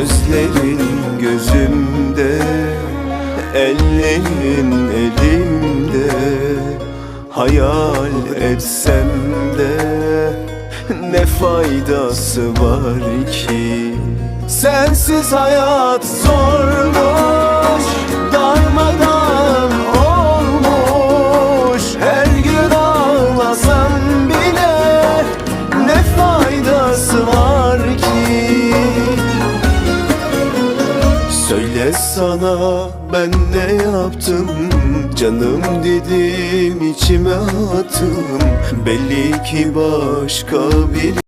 Gözlerin gözümde Ellerin elimde. Hayal etsem de Ne faydası var ki? Sensiz hayat zor. Söyle sana ben ne yaptım? Canım dedim içime attım. Belli ki başka bir